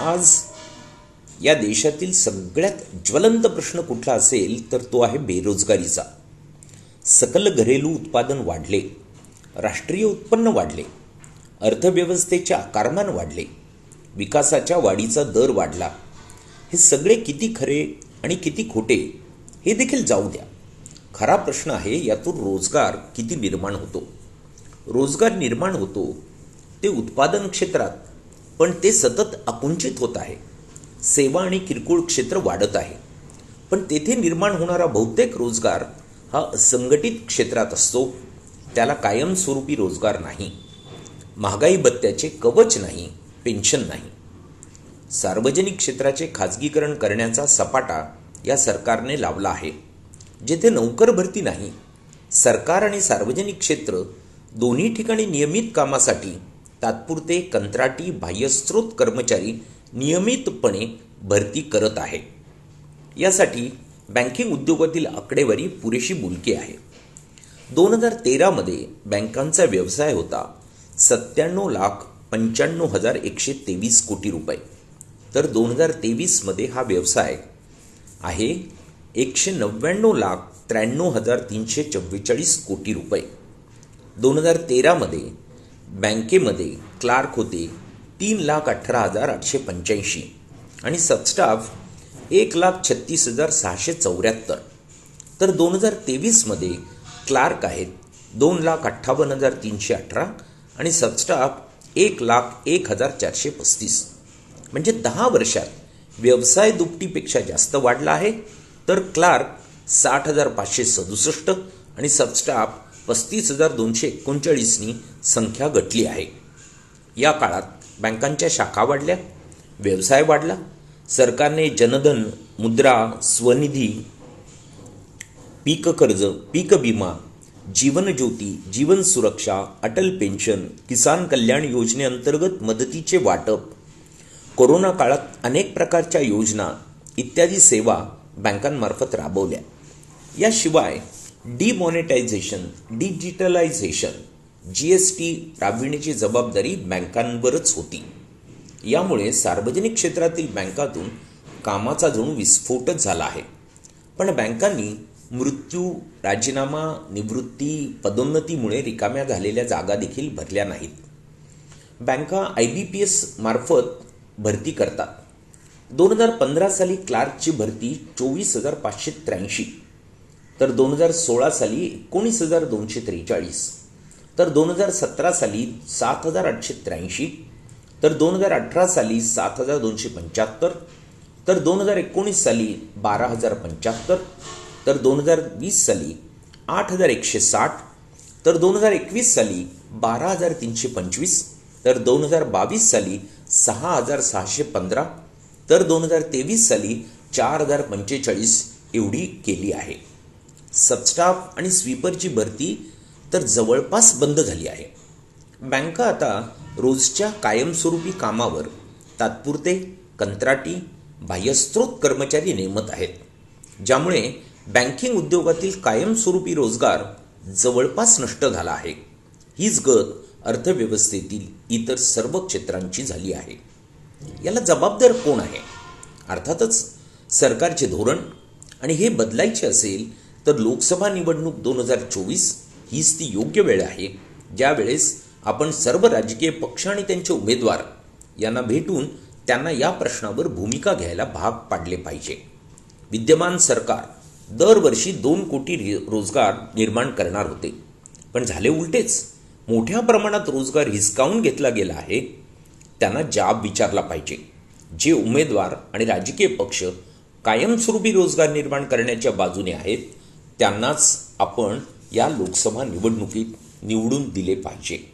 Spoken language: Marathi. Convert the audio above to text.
आज या देशातील सगळ्यात ज्वलंत प्रश्न कुठला असेल तर तो आहे बेरोजगारीचा. सकल घरेलू उत्पादन वाढले राष्ट्रीय उत्पन्न वाढले अर्थव्यवस्थेचे आकारमान वाढले विकासाच्या वाढीचा दर वाढला. हे सगळे किती खरे आणि किती खोटे हे देखील जाऊ द्या. खरा प्रश्न आहे यातून रोजगार किती निर्माण होतो? रोजगार निर्माण होतो ते उत्पादन क्षेत्रात पण ते सतत आकुंचित होत आहे. सेवा आणि किरकोळ क्षेत्र वाढत आहे. पण तेथे निर्माण होणारा बहुतेक रोजगार हा असंघटित क्षेत्रात असतो. त्याला कायमस्वरूपी रोजगार नाही. महागाई भत्त्याचे कवच नाही. पेन्शन नाही. सार्वजनिक क्षेत्राचे खाजगीकरण करण्याचा सपाटा या सरकारने लावला आहे. जेथे नोकर भरती नाही सरकार आणि सार्वजनिक क्षेत्र दोन्ही ठिकाणी नियमित कामासाठी तात्पुरते कंत्राटी बाह्यस्रोत कर्मचारी नियमितपणे भरती करत आहे. यासाठी बँकिंग उद्योगातील आकडेवारी पुरेशी बोलकी आहे. दोन हजार तेरामध्ये बँकांचा व्यवसाय होता. सत्त्याण्णव लाख पंच्याण्णव हजार एकशे तेवीस कोटी रुपये. तर दोन हजार तेवीसमध्ये हा व्यवसाय आहे एकशे नव्याण्णव लाख त्र्याण्णव हजार तीनशे चव्वेचाळीस कोटी रुपये. दोन हजार तेरामध्ये बँकेमध्ये क्लार्क होते तीन लाख अठरा हजार आठशे पंच्याऐंशी आणि सबस्टाफ एक लाख छत्तीस हजार सहाशे चौऱ्याहत्तर. तर दोन हजार तेवीसमध्ये क्लार्क आहेत दोन लाख अठ्ठावन्न हजार तीनशे अठरा आणि सबस्टाफ एक लाख एक हजार चारशे पस्तीस. म्हणजे दहा वर्षात व्यवसाय दुपटीपेक्षा जास्त वाढला आहे तर क्लार्क साठ हजार पाचशे सदुसष्ट आणि सबस्टाफ पस्तीस हजार दोनशे एकोणचाळीसनी संख्या घटली आहे. या काळात बँकांच्या शाखा वाढल्या व्यवसाय वाढला सरकारने जनधन मुद्रा स्वनिधी पीक कर्ज पीक विमा जीवन ज्योती जीवन सुरक्षा अटल पेन्शन किसान कल्याण योजनेअंतर्गत मदतीचे वाटप कोरोना काळात अनेक प्रकारच्या योजना इत्यादी सेवा बँकांमार्फत राबवल्या. याशिवाय demonetisation digitalisation G S T राबविण्याची जबाबदारी बँकांवरच होती. यामुळे सार्वजनिक क्षेत्रातील बँकातून कामाचा जणू विस्फोटच झाला आहे. पण बँकांनी मृत्यू राजीनामा निवृत्ती पदोन्नतीमुळे रिकाम्या झालेल्या जागा देखील भरल्या नाहीत. बँका आय बी पी एस मार्फत भरती करतात. दोन हजार पंधरा साली क्लार्कची भरती चोवीस हजार पाचशे त्र्याऐंशी. तर दोन हजार सोळा साली एकोणीस हजार दोनशे त्रेचाळीस तर दोन हजार सतरा साली सात हजार आठशे त्र्याऐंशी तर दोन हजार अठरा साली सात हजार दोनशे पंच्याहत्तर तर दोन हजार एकोणीस साली बारा हजार पंच्याहत्तर तर दोन हजार वीस साली आठ हजार एकशे साठ तर दोन हजार एकवीस साली बारा हजार तीनशे पंचवीस तर दोन हजार बावीस साली सहा हजार सहाशे पंधरा तर दोन हजार तेवीस साली चार हजार पंचेचाळीस एवढी केली आहे. सबस्टाफ आणि स्वीपरची भरती तर जवळपास बंद झाली आहे. बँका आता रोजच्या कायमस्वरूपी कामावर तात्पुरते कंत्राटी बाह्यस्त्रोत कर्मचारी नेमत आहेत. ज्यामुळे बँकिंग उद्योगातील कायमस्वरूपी रोजगार जवळपास नष्ट झाला आहे. हीच गत अर्थव्यवस्थेतील इतर सर्व क्षेत्रांची झाली आहे. याला जबाबदार कोण आहे? अर्थातच सरकारचे धोरण आणि हे बदलायचे असेल तर लोकसभा निवडणूक दोन हजार चोवीस हीच ती योग्य वेळ आहे ज्यावेळेस आपण सर्व राजकीय पक्ष आणि त्यांचे उमेदवार यांना भेटून त्यांना या प्रश्नावर भूमिका घ्यायला भाग पाडले पाहिजे. विद्यमान सरकार दरवर्षी दोन कोटी रोजगार निर्माण करणार होते. पण झाले उलटेच. मोठ्या प्रमाणात रोजगार हिसकावून घेतला गेला आहे. त्यांना जाब विचारला पाहिजे. जे उमेदवार आणि राजकीय पक्ष कायमस्वरूपी रोजगार निर्माण करण्याच्या बाजूने आहेत त्यांनाच आपण या लोकसभा निवडणुकीत निवडून दिले पाहिजे.